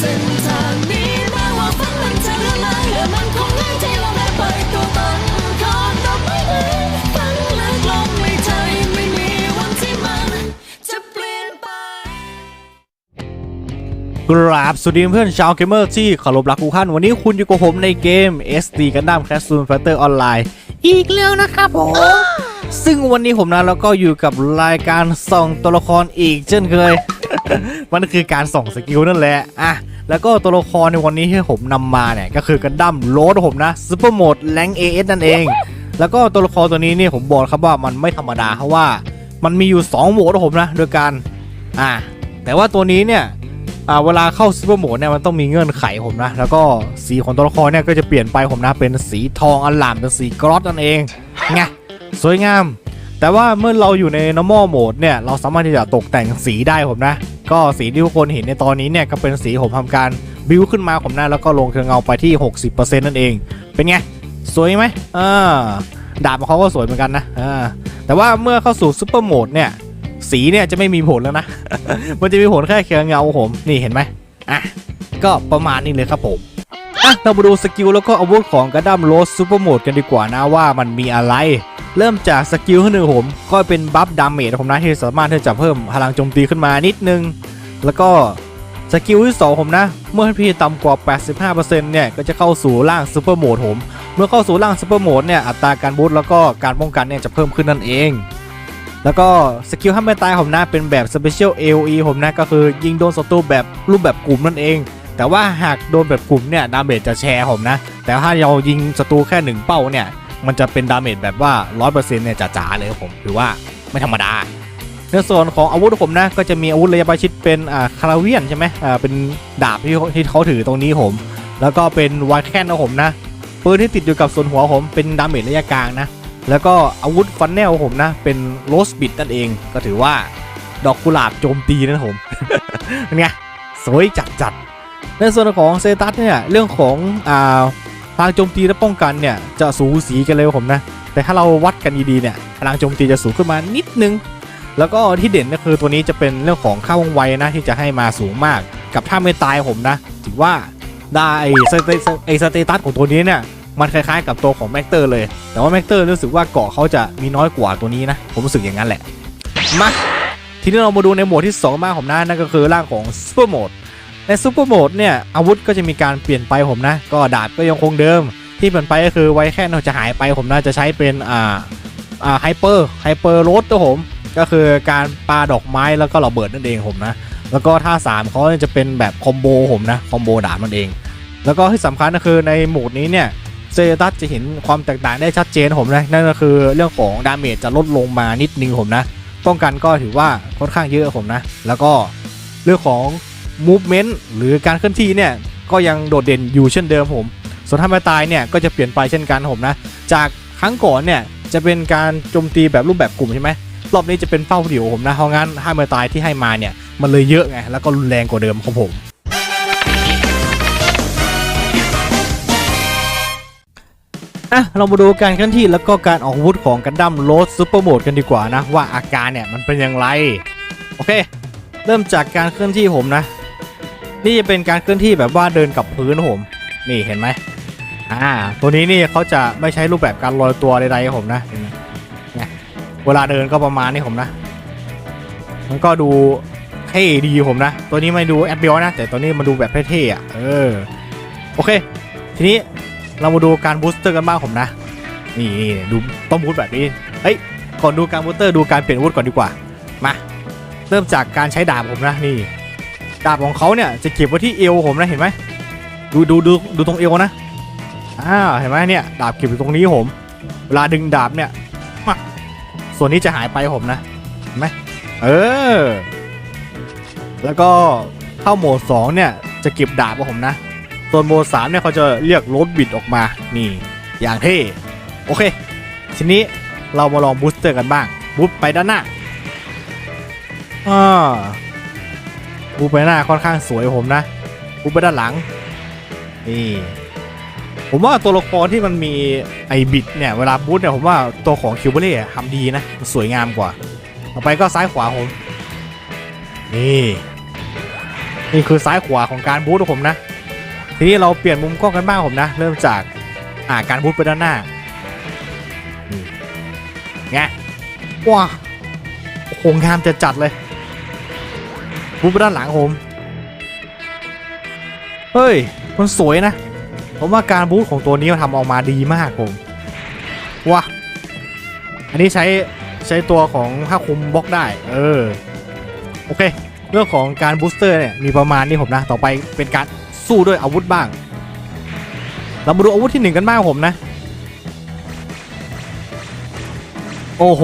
เส้นทางนี้แม้ว่าฝันมันจะละลายและมันคงง่ายที่เราได้ไปตัวตนคอนดอกไม้เองฝันลึกลงไม่ใช่ไม่มีวันที่มันจะเปลี่ยนไปกราบสวัสดีเพื่อนชาวเกมเมอร์ที่เคารพรักทุกท่านวันนี้คุณอยู่กับผมในเกม SD Gundam Capsule Fighter Online อีกแล้วนะครับผม ซึ่งวันนี้ผมนะแล้วก็อยู่กับรายการส่องตัวละครอีกเช่นเคย มันคือการส่งสกิลนั่นแหละอะแล้วก็ตัวละครในวันนี้ที่ผมนำมาเนี่ยก็คือกันดั้มโรดผมนะซูเปอร์โหมดแรงเอเอสนั่นเอง แล้วก็ตัวละครตัวนี้เนี่ยผมบอกครับว่ามันไม่ธรรมดาเพราะว่ามันมีอยู่2โหมดนะผมนะโดยการอะแต่ว่าตัวนี้เนี่ยอ่าเวลาเข้าซูเปอร์โหมดเนี่ยมันต้องมีเงื่อนไขผมนะ แล้วก็สีของตัวละครเนี่ยก็จะเปลี่ยนไปผมนะ เป็นสีทองอลามเป็นสีกรอสนั่นเองไงสวยงาม แต่ว่าเมื่อเราอยู่ใน normal mode เนี่ยเราสามารถที่จะตกแต่งสีได้ผมนะ ก็สีที่ทุกคนเห็นในตอนนี้เนี่ยก็เป็นสีผมทำการบิวขึ้นมาผมนะแล้วก็ลงเครื่องเงาไปที่ 60%นั่นเอง เป็นไง สวยไหมอ่าดาบของเขาก็สวยเหมือนกันนะอ่าแต่ว่าเมื่อเข้าสู่ซูเปอร์โหมดเนี่ยสีเนี่ยจะไม่มีผลแล้วนะ มันจะมีผลแค่เครื่องเงาผม นี่เห็นไหมอะ ก็ประมาณนี้เลยครับผม อะเรามาดูสกิลแล้วก็อาวุธของกระดัมโรสซูเปอร์โหมดกันดีกว่านะว่ามันมีอะไร เริ่มจากสกิลที่หนึ่งผม ก็เป็นบัฟดาเมจผมนะที่สามารถที่จะเพิ่มพลังโจมตีขึ้นมานิดนึง แล้วก็สกิลที่สองผมนะ เมื่อพี่ต่ำกว่า 85%เนี่ยก็จะเข้าสู่ร่างซูเปอร์โหมดผม เมื่อเข้าสู่ร่างซูเปอร์โหมดเนี่ยอัตราการบูสต์แล้วก็การป้องกันเนี่ยจะเพิ่มขึ้นนั่นเอง แล้วก็สกิลห้ามไม่ตายผมนะเป็นแบบ Special AOE ผมนะก็คือยิงโดนศัตรูแบบรูปแบบกลุ่มนั่นเอง แต่ว่าหากโดนแบบกลุ่มเนี่ยดาเมจจะแชร์ผมนะ แต่ถ้าเรายิงศัตรูแค่หนึ่งเป้าเนี่ย มันจะเป็นดาเมจแบบว่า 100%เนี่ยจ๋าๆเลยผมถือว่าไม่ธรรมดาในส่วนของอาวุธผมนะก็จะมีอาวุธระยะประชิดเป็นอ่าคาราเวียนใช่ไหมอ่าเป็นดาบที่ที่เขาถือตรงนี้ผม แล้วก็เป็นวายแคนนะผมนะปืนที่ติดอยู่กับส่วนหัวผมเป็นดาเมจระยะกลางนะแล้วก็อาวุธฟันแนลผมนะ เป็นโรสบิดนั่นเองก็ถือว่าดอกกุหลาบโจมตีนะผมเป็นไงสวยจัดจัด ในส่วนของเซตัสเนี่ยเรื่องของอ่าพลังโจมตีและป้องกันเนี่ยจะสูสีกันเลยผมนะแต่ถ้าเราวัดกันดีๆเนี่ยพลังโจมตีจะสูงขึ้นมานิดนึง แล้วก็ที่เด่นก็คือตัวนี้จะเป็นเรื่องของค่าวงไวนะที่จะให้มาสูงมากกับถ้าไม่ตายผมนะถือว่าได้ไอสเตไอสเตตัสของตัวนี้เนี่ยมันคล้ายๆ กับตัวของแม็กเตอร์เลย แต่ว่าแม็กเตอร์รู้สึกว่าเกาะเขาจะมีน้อยกว่าตัวนี้นะ ผมรู้สึกอย่างนั้นแหละมาทีนี้เรามาดูในโหมดที่2บ้างผมนะนั่นก็คือร่างของซูเปอร์โหมด ในซูเปอร์โหมดเนี่ยอาวุธก็จะมีการเปลี่ยนไปผมนะ ก็ดาบก็ยังคงเดิม ที่เปลี่ยนไปก็คือไวแค่เราจะหายไปผมน่าจะใช้เป็นอ่าอ่าไฮเปอร์ไฮเปอร์โรดตัวผมก็คือการปาดอกไม้แล้วก็ระเบิดนั่นเองผมนะ แล้วก็ท่าสามเขาจะเป็นแบบคอมโบผมนะคอมโบดาบมันเอง แล้วก็ที่สำคัญก็คือในโหมดนี้เนี่ยเซตัสจะเห็นความแตกต่างได้ชัดเจนผมนะนั่นก็คือเรื่องของดาเมจจะลดลงมานิดนึงผมนะป้องกันก็ถือว่าค่อนข้างเยอะผมนะ แล้วก็เรื่องของ movement หรือการเคลื่อนที่เนี่ยก็ยังโดดเด่นอยู่เช่นเดิมผม ส่วนถ้าไม่ตายเนี่ยก็จะเปลี่ยนไปเช่นกันผมนะ จากครั้งก่อนเนี่ยจะเป็นการโจมตีแบบรูปแบบกลุ่มใช่ไหมรอบนี้จะเป็นเป้าเดี่ยวผมนะเพราะงั้นถ้าไม่ตายที่ให้มาเนี่ยมันเลยเยอะไงแล้วก็รุนแรงกว่าเดิมของผมอะเรามาดูการเคลื่อนที่แล้วก็การออกอาวุธของกันดั้มโรสซูเปอร์โหมดกันดีกว่านะว่าอาการเนี่ยมันเป็นอย่างไร โอเค เริ่มจากการเคลื่อนที่ผมนะ นี่จะเป็นการเคลื่อนที่แบบว่าเดินกับพื้นผมนี่เห็นไหมอ่าตัวนี้นี่เขาจะไม่ใช้รูปแบบการลอยตัวใดๆผมนะเห็นไหมเนี่ยเวลาเดินก็ประมาณนี้ผมนะ มันก็ดูเท่ดีผมนะ ตัวนี้ไม่ดูแอดเบลนะ แต่ตัวนี้มาดูแบบเท่ๆอะเออโอเค ทีนี้เรามาดูการบูสเตอร์กันบ้างผมนะ นี่ดูต้องบูสต์แบบนี้เฮ้ยก่อนดูการบูสเตอร์ดูการเปลี่ยนอาวุธก่อนดีกว่ามาเริ่มจากการใช้ดาบผมนะนี่ ดาบของเขาเนี่ยจะเก็บไว้ที่เอวผมนะเห็นไหมดูดูดูดูตรงเอวนะอ่าเห็นไหมเนี่ยดาบเก็บอยู่ตรงนี้ผม เวลาดึงดาบเนี่ยมาส่วนนี้จะหายไปผมนะเห็นไหมเออ แล้วก็เข้าโหมด2เนี่ยจะเก็บดาบของผมนะส่วนโหมดสามเนี่ยเขาจะเรียกรถบิดออกมานี่อย่างเท่โอเค ทีนี้เรามาลองบูสเตอร์กันบ้างบูสไปด้านหน้าอ่า บูตไปหน้าค่อนข้างสวยผมนะบูตไปด้านหลัง นี่ ผมว่าตัวละครที่มันมีไอบิดเนี่ย เวลาบูสต์เนี่ยผมว่าตัวของคิวเบเล่ทำดีนะ สวยงามกว่า ต่อไปก็ซ้ายขวาผม นี่ นี่คือซ้ายขวาของการบูทของผมนะ ทีนี้เราเปลี่ยนมุมกล้องกันบ้างผมนะ เริ่มจากอ่าการบูทไปด้านหน้าไงว้าโอ้โหงามจะจัดเลย บูทไปด้านหลังผม เฮ้ย มันสวยนะ ผมว่าการบูทของตัวนี้มันทำออกมาดีมากผมว้าอันนี้ใช้ใช้ตัวของผ้าคลุมบล็อกได้ เออ โอเค เรื่องของการบูสเตอร์เนี่ยมีประมาณนี้ผมนะ ต่อไปเป็นการสู้ด้วยอาวุธบ้าง เรามาดูอาวุธที่หนึ่งกันบ้างผมนะ โอ้โห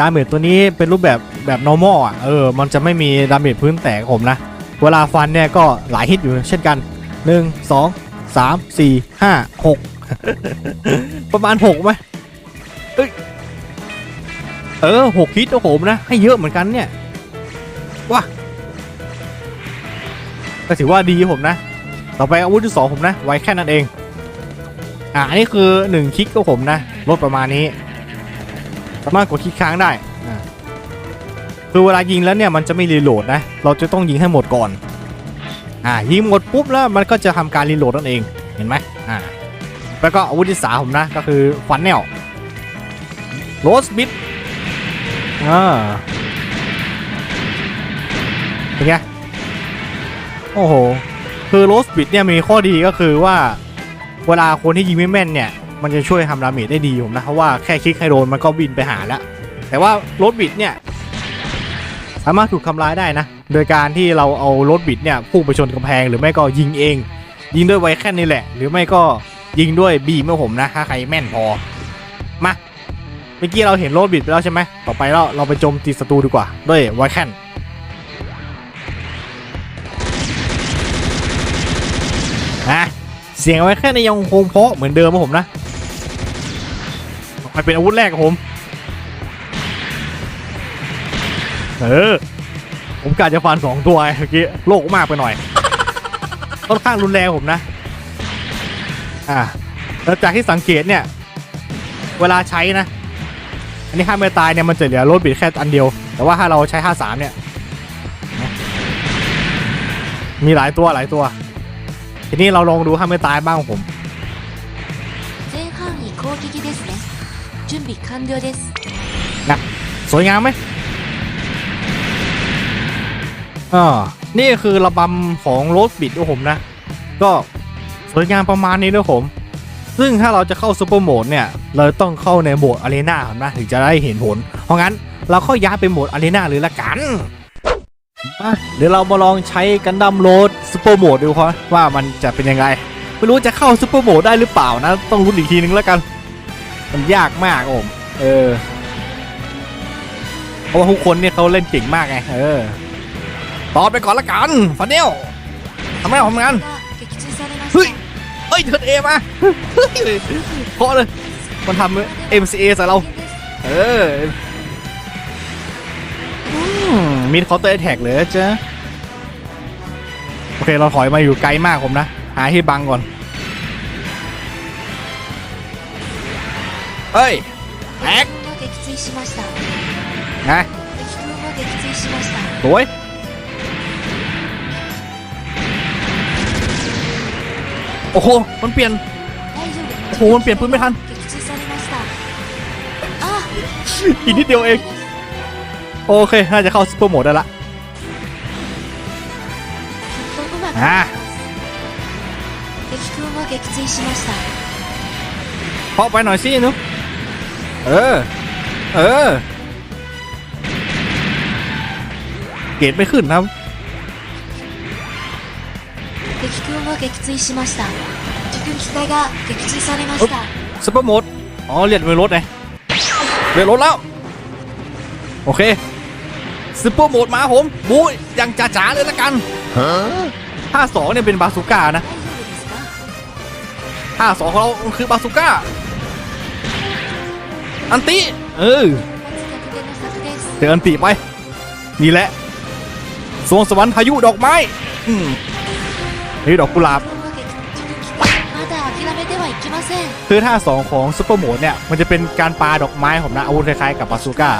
ดาเมจตัวนี้เป็นรูปแบบแบบ normal อะ เออ มันจะไม่มีดาเมจพื้นแตกผมนะ เวลาฟันเนี่ยก็หลายฮิตอยู่เช่นกัน 1 2 3 4 5 6 ประมาณ6ไหมเอ้ย เออ6ฮิตโอ้โหนะ ให้เยอะเหมือนกันเนี่ย ว้าก็ถือว่าดีผมนะ ต่อไปอาวุธที่สองผมนะ ไว้แค่นั้นเอง อ่าอันนี้คือ 1 คลิกก็ผมนะ ลดประมาณนี้ สามารถกดคลิกค้างได้คือเวลายิงแล้วเนี่ยมันจะไม่รีโหลดนะ เราจะต้องยิงให้หมดก่อน อ่ายิงหมดปุ๊บแล้วมันก็จะทำการรีโหลดนั่นเอง เห็นไหมอ่า แล้วก็อาวุธที่สามผมนะก็คือฟันแนลโรสบิทอ่าเป็นไง โอ้โห คือโรสบิดเนี่ยมีข้อดีก็คือว่า เวลาคนที่ยิงไม่แม่นเนี่ย มันจะช่วยทำดาเมจได้ดีผมนะเพราะว่าแค่คลิกให้โดนมันก็บินไปหาแล้วแต่ว่าโรสบิดเนี่ยสามารถถูกทำลายได้นะ โดยการที่เราเอารสบิดเนี่ยพุ่งไปชนกำแพงหรือไม่ก็ยิงเอง ยิงด้วยไวแค่นี้แหละ หรือไม่ก็ยิงด้วยบีเมื่อผมนะถ้าใครแม่นพอมาเมื่อกี้เราเห็นรสบิดไปแล้วใช่ไหมต่อไปเราเราไปโจมตีศัตรูดีกว่า ด้วยไวแคนนะเสียงไว้แค่ในยังคงเพาะเหมือนเดิมผมนะ มันเป็นอาวุธแรกของผม เออ ผมกะจะฟันสองตัวเมื่อกี้โลกมากไปหน่อย ค่อนข้างรุนแรงผมนะ อ่าแล้วจากที่สังเกตเนี่ย เวลาใช้นะ อันนี้ห้าเมตายเนี่ยมันจะเหลือโลดบิดแค่อันเดียว แต่ว่าถ้าเราใช้ห้าสามเนี่ย มีหลายตัวหลายตัว ทีนี้เราลองดูห้าเมตายบ้างผม 準備完了です สวยงามไหมอ่านี่คือระบำของโรสบิดของผมนะ ก็สวยงามประมาณนี้ด้วยผม ซึ่งถ้าเราจะเข้าซูเปอร์โหมดเนี่ย เราต้องเข้าในโหมดอารีนาครับนะ ถึงจะได้เห็นผล เพราะงั้นเราเข้าย้ายไปโหมดอารีนาเลยละกันมาเดี๋ยวเรามาลองใช้กันดั้มโรดซูเปอร์โหมดดูครับว่ามันจะเป็นยังไง ไม่รู้จะเข้าซูเปอร์โหมดได้หรือเปล่านะ ต้องรุ้นอีกทีนึงแล้วกัน มันยากมากผมเออ เพราะว่าทุกคนเนี่ยเขาเล่นเก่งมากไง เออ ตอบไปก่อนละกันฟันเนลทำไมเราทำงานเฮ้ยเฮ้ยเธอเอมาเพราะเลย มันทำเอ็มซีเอใส่เรา เออมิดเคาน์เตอร์แท็กเลยจ้ะโอเค เราถอยมาอยู่ไกลมากผมนะ หาที่บังก่อน เฮ้ย แท็ก 敵軍が撃墜しました นะ 敵軍が撃墜しました สวย โอ้โห มันเปลี่ยน 大丈夫โอ้โหมันเปลี่ยนปืนไม่ทัน 撃墜されましたあ อีกนิดเดียวเอง โอเค น่าจะเข้าซูเปอร์โหมดได้ละ きっとうまくいきああます敵軍が撃墜しました เคาะไปหน่อยสินุ๊ก เออ เออ เกรดไม่ขึ้นนะครับ 敵軍が撃墜しました敵軍機体が撃墜されました ซูเปอร์โหมด อ๋อเรียนเรือรถไงเรือรถแล้ว โอเคซูเปอร์โหมดมาผมบู๊อย่างจ๋าๆเลยละกันท่าสองเนี่ยเป็นบาซูก้านะ 大丈夫ですか ท่าสองของเราคือบาซูก้า อันติ เออเจออันติไป นี่แหละสวงสวรรค์พายุดอกไม้นี่ดอกกุหลาบคือท่าสองของซุปเปอร์โหมดเนี่ย มันจะเป็นการปาดอกไม้ผมนะอาวุธคล้ายๆกับบาซูก้า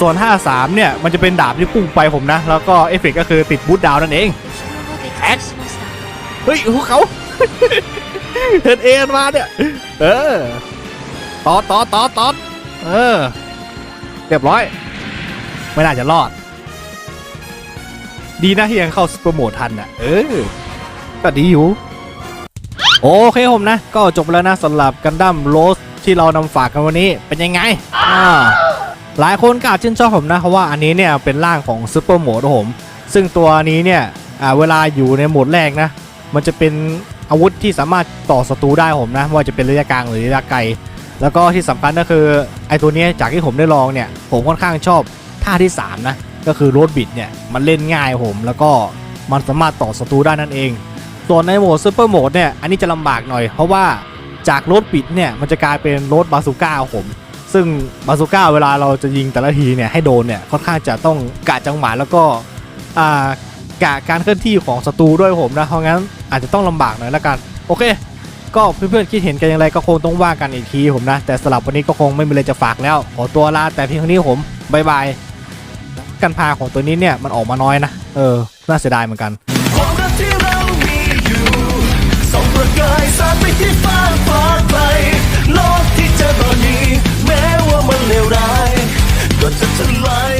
ส่วนท่าสามเนี่ย มันจะเป็นดาบที่พุ่งไปผมนะ แล้วก็เอฟเฟกก็คือติดบูทดาวนั่นเองแอคเฮ้ยพวกเขาเห็นเอ็นมาเนี่ย เออ ตอดตอดตอดตอดเออ เรียบร้อย ไม่น่าจะรอด ดีนะที่ยังเข้าสปรโมททันอะ เออ ก็ดีอยู่ โอเคผมนะ ก็จบแล้วนะสำหรับกันดั้มโรสที่เรานำฝากกันวันนี้เป็นยังไง อ่า หลายคนก็อาจชื่นชอบผมนะ เพราะว่าอันนี้เนี่ยเป็นร่างของซูเปอร์โหมดผม ซึ่งตัวนี้เนี่ย อ่า เวลาอยู่ในโหมดแรกนะ มันจะเป็นอาวุธที่สามารถต่อศัตรูได้ผมนะไม่ว่าจะเป็นระยะกลางหรือระยะไกล แล้วก็ที่สำคัญก็คือไอตัวนี้จากที่ผมได้ลองเนี่ย ผมค่อนข้างชอบท่าที่ 3 นะ ก็คือโรดบิดเนี่ย มันเล่นง่ายผมแล้วก็มันสามารถต่อศัตรูได้นั่นเอง ส่วนในโหมดซูเปอร์โหมดเนี่ย อันนี้จะลำบากหน่อย เพราะว่าจากโรดบิดเนี่ยมันจะกลายเป็นโรดบาซูก้าผมซึ่งบาซูก้าเวลาเราจะยิงแต่ละทีเนี่ยให้โดนเนี่ยค่อนข้างจะต้องกะจังหวะแล้วก็อ่ากะการเคลื่อนที่ของศัตรูด้วยผมนะเพราะงั้นอาจจะต้องลำบากหน่อยละกันโอเค ก็เพื่อนๆคิดเห็นกันอย่างไรก็คงต้องว่ากันอีกทีผมนะ แต่สำหรับวันนี้ก็คงไม่มีอะไรจะฝากแล้ว ขอตัวลาแต่เพียงเท่านี้ผมบายบายกันพาของตัวนี้เนี่ยมันออกมาน้อยนะ เออ น่าเสียดายเหมือนกันก็จะทลาย